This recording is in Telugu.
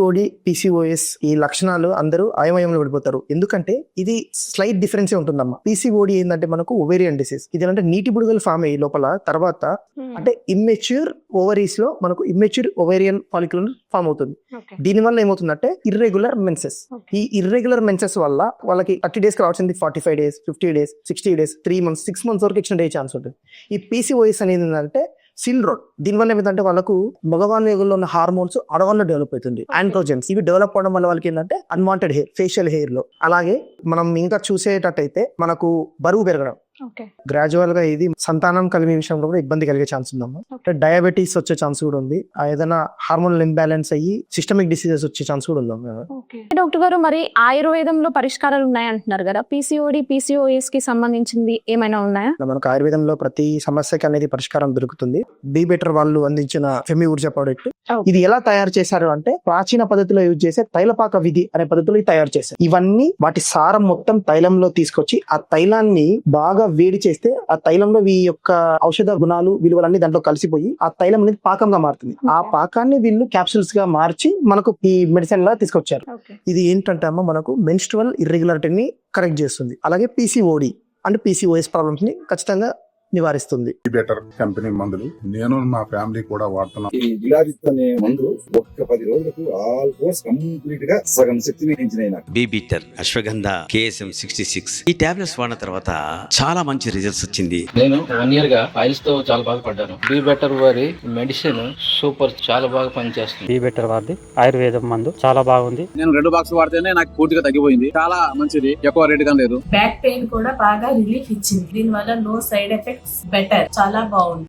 పిసిఓడి పిసిఓఎస్ ఈ లక్షణాలు అందరూ అయమయంలో పడిపోతారు ఎందుకంటే ఇది స్లైట్ డిఫరెన్సే ఉంటుందమ్మా. పిసిఓడి ఏంటంటే మనకు ఓవేరియన్ డిసీజ్. ఇది అంటే నీటి బుడగలు ఫామ్ అయ్యి లోపల తర్వాత అంటే ఇమ్మెచ్యూర్ ఓవరీస్లో మనకు ఇమ్మెచ్యూర్ ఓవేరియన్ ఫాలిక్యులర్ ఫామ్ అవుతుంది. దీని వల్ల ఏమవుతుందంటే ఇర్రెగ్యులర్ మెన్సెస్ ఈ ఇర్రెగ్యులర్ మెన్సెస్ వల్ల వాళ్ళకి థర్టీ డేస్ రావాల్సింది forty five days fifty days sixty days three months six months వరకు ఎక్స్టెండ్ అయ్యే ఛాన్స్ ఉంటుంది. ఈ పీసీఓఎస్ అనేది ఏంటంటే సిల్ రోడ్ దీనివల్ల ఏమిటంటే వాళ్ళకు మగవాళ్ళ యుగంలో ఉన్న హార్మోన్స్ ఆడవాళ్ళలో డెవలప్ అవుతుంది. ఆండ్రోజెన్స్ ఇవి డెవలప్ అవడం వల్ల వాళ్ళకి ఏంటంటే అన్వాంటెడ్ హెయిర్ ఫేషియల్ హెయిర్లో. అలాగే మనం ఇంకా చూసేటట్టయితే మనకు బరువు పెరగడం. గ్రాడ్యువల్గా ఇది సంతానం కలిగే విషయంలో కూడా ఇబ్బంది కలిగే ఛాన్స్ ఉందమ్మా. అంటే డయాబెటీస్ వచ్చే ఛాన్స్ కూడా ఉంది. ఆ ఏదైనా హార్మోనల్ ఇంబ్యాలెన్స్ అయ్యి సిస్టమిక్ డిసీజెస్ వచ్చే ఛాన్స్ కూడా ఉందమ్మా. ఓకే. డాక్టర్ గారు మరి ఆయుర్వేదంలో పరిష్కారాలు ఉన్నాయంటున్నారు కదా? పీసీఓడి పీసీఓఎస్కి సంబంధించింది ఏమైనా ఉన్నాయా? మనకు ఆయుర్వేదంలో ప్రతి సమస్యకి అనేది పరిష్కారం దొరుకుతుంది. బీ బెటర్ వాళ్ళు అందించిన ఫెమి ఊర్జా ప్రోడక్ట్. ఇది ఎలా తయారు చేశారు అంటే ప్రాచీన పద్ధతిలో యూజ్ చేసే తైలపాక విధి అనే పద్ధతిలో తయారు చేశారు. ఇవన్నీ వాటి సారం మొత్తం తైలంలో తీసుకొచ్చి ఆ తైలాన్ని బాగా వేడి చేస్తే ఆ తైలంలో ఈ యొక్క ఔషధ గుణాలు విలువలన్నీ దాంట్లో కలిసిపోయి ఆ తైలం అనేది పాకంగా మారుతుంది. ఆ. పాకాన్ని వీళ్ళు క్యాప్సూల్స్గా మార్చి మనకు ఈ మెడిసిన్ లా తీసుకొచ్చారు. ఇది ఏంటంటే అమ్మ మనకు మెన్స్ట్రువల్ ఇర్రెగ్యులారిటీని కరెక్ట్ చేస్తుంది. అలాగే పీసీఓడి అంటే పీసీఓఎస్ ప్రాబ్లమ్స్ని ఖచ్చితంగా నివారిస్తుంది. బెటర్ కంపెనీ మందులు. నేను మా ఫ్యామిలీ కూడా వాడుతున్నాం. ఈ గిలారిత్ అనే మందు ఒక్క పది రోజులకు ఆల్మోస్ట్ కంప్లీట్గా సగం శక్తిని పెంచినాయి నాకు. B better Ashwagandha KSM sixty six. ఈ టాబ్లెట్స్ వాడిన తర్వాత చాలా మంచి రిజల్ట్స్ వచ్చింది. నేను వన్ ఇయర్గా ఫైల్స్తో చాలా బాధపడ్డాను బీ బెటర్ వారి మెడిసిన్ సూపర్ చాలా బాగా పనిచేస్తుంది. బీ బెటర్ వారిది. ఆయుర్వేదం మందు చాలా బాగుంది. నేను రెండు బాక్స్ వాడితేనే నాకు పూర్తిగా తగ్గిపోయింది. చాలా మంచిది. ఎక్కువ రేట్గా లేదు. బ్యాక్ పెయిన్ కూడా బాగా రిలీఫ్ ఇచ్చింది. దీని వల్ల నో సైడ్ ఎఫెక్ట్స్ బెటర్ చాలా బాగుంది.